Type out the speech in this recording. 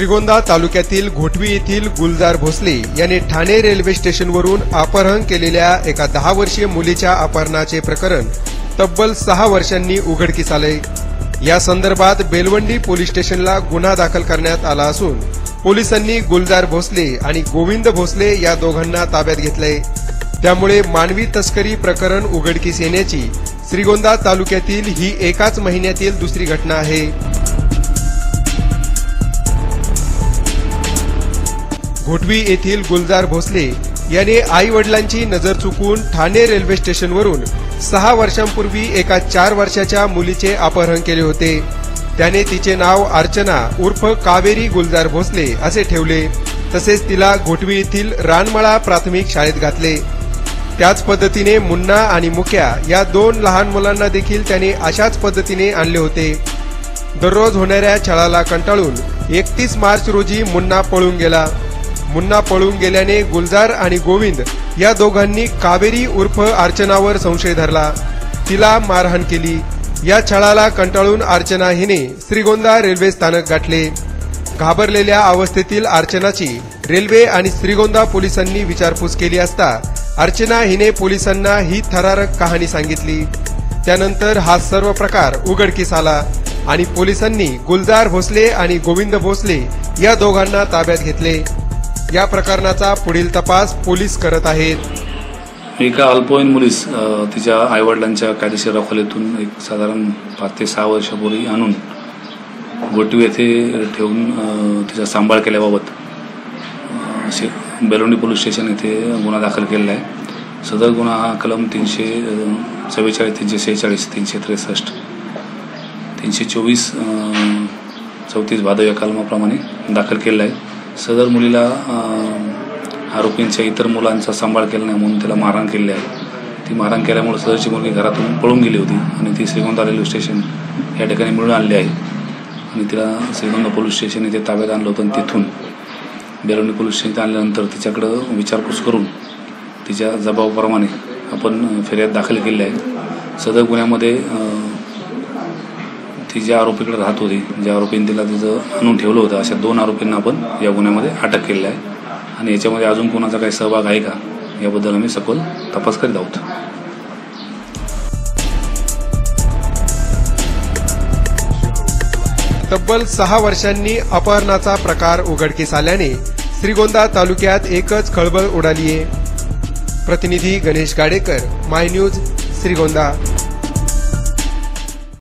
श्रीगोंदा तालुक्यातील घोटवी येथील गुलजार भोसले यांनी ठाणे रेल्वे स्टेशनवरून अपहरण केलेल्या एका दहा वर्षीय मुलीच्या अपहरणाचे प्रकरण तब्बल सहा वर्षांनी उघडकीस आले. या संदर्भात बेलवंडी पोलीस स्टेशनला गुन्हा दाखल करण्यात आला असून पोलिसांनी गुलजार भोसले आणि गोविंद भोसले या दोघांना ताब्यात घेतले. त्यामुळे मानवी तस्करी प्रकरण उघडकीस येण्याची श्रीगोंदा तालुक्यातील ही एकाच महिन्यातील दुसरी घटना आहे. घोटवी येथील गुलजार भोसले याने आई वडिलांची नजर चुकून ठाणे रेल्वे स्टेशनवरून सहा वर्षांपूर्वी एका चार वर्षाच्या मुलीचे अपहरण केले होते. त्याने तिचे नाव अर्चना उर्फ कावेरी गुलजार भोसले असे ठेवले. तसेच तिला घोटवी येथील रानमळा प्राथमिक शाळेत घातले. त्याच पद्धतीने मुन्ना आणि मुक्या या दोन लहान मुलांना देखील त्याने अशाच पद्धतीने आणले होते. दररोज होणाऱ्या छळाला कंटाळून एकतीस मार्च रोजी मुन्ना पळून गेला. मुन्ना पळून गेल्याने गुलजार आणि गोविंद या दोघांनी कावेरी उर्फ अर्चनावर संशय धरला. तिला मारहाण केली. या छळाला कंटाळून अर्चना हिने श्रीगोंदा रेल्वे स्थानक गाठले. घाबरलेल्या अवस्थेतील अर्चनाची रेल्वे आणि श्रीगोंदा पोलिसांनी विचारपूस केली असता अर्चना हिने पोलिसांना ही थरारक कहाणी सांगितली. त्यानंतर हा सर्व प्रकार उघडकीस आला आणि पोलिसांनी गुलजार भोसले आणि गोविंद भोसले या दोघांना ताब्यात घेतले. या प्रकरणाचा पुढील तपास पोलीस करत आहेत. एका अल्पवयीन मुलीस तिच्या आईवडिलांच्या कायदेशीर रखवालीतून एक साधारण पाच ते सहा वर्षापूर्वी आणून गोटवी येथे ठेवून तिचा सांभाळ केल्याबाबत शे बेलोंडी पोलीस स्टेशन येथे गुन्हा दाखल केलेला आहे. सदर गुन्हा हा कलम तीनशे चव्वेचाळीस तीनशे सेहेचाळीस तीनशे त्रेसष्ट तीनशे चोवीस चौतीस भादव या कलमाप्रमाणे दाखल केलेला आहे. सदर मुलीला आरोपींच्या इतर मुलांचा सांभाळ केला नाही म्हणून तिला मारहाण केली आहे. ती मारहाण केल्यामुळे सदरची मुलगी घरातून पळून गेली होती आणि ती श्रीगोंदा रेल्वे स्टेशन या ठिकाणी मिळून आणली आहे. आणि तिला श्रीगोंदा पोलीस स्टेशन इथे ताब्यात आणलं होतं आणि तिथून बेरवणी पोलीस स्टेशन आणल्यानंतर तिच्याकडं विचारपूस करून तिच्या जबाबाप्रमाणे आपण फिर्याद दाखल केली आहे. सदर गुन्ह्यामध्ये ती ज्या आरोपीकडे राहत होती ज्या आरोपीने तिला तिथं आणून ठेवलं होतं अशा दोन आरोपींना आपण या गुन्ह्यामध्ये अटक केलेली आहे. आणि याच्यामध्ये अजून कोणाचा काही सहभाग आहे का याबद्दल आम्ही सखोल तपास करीत आहोत. तब्बल सहा वर्षांनी अपहरणाचा प्रकार उघडकीस आल्याने श्रीगोंदा तालुक्यात एकच खळबळ उडालीये. प्रतिनिधी गणेश गाडेकर माय न्यूज श्रीगोंदा.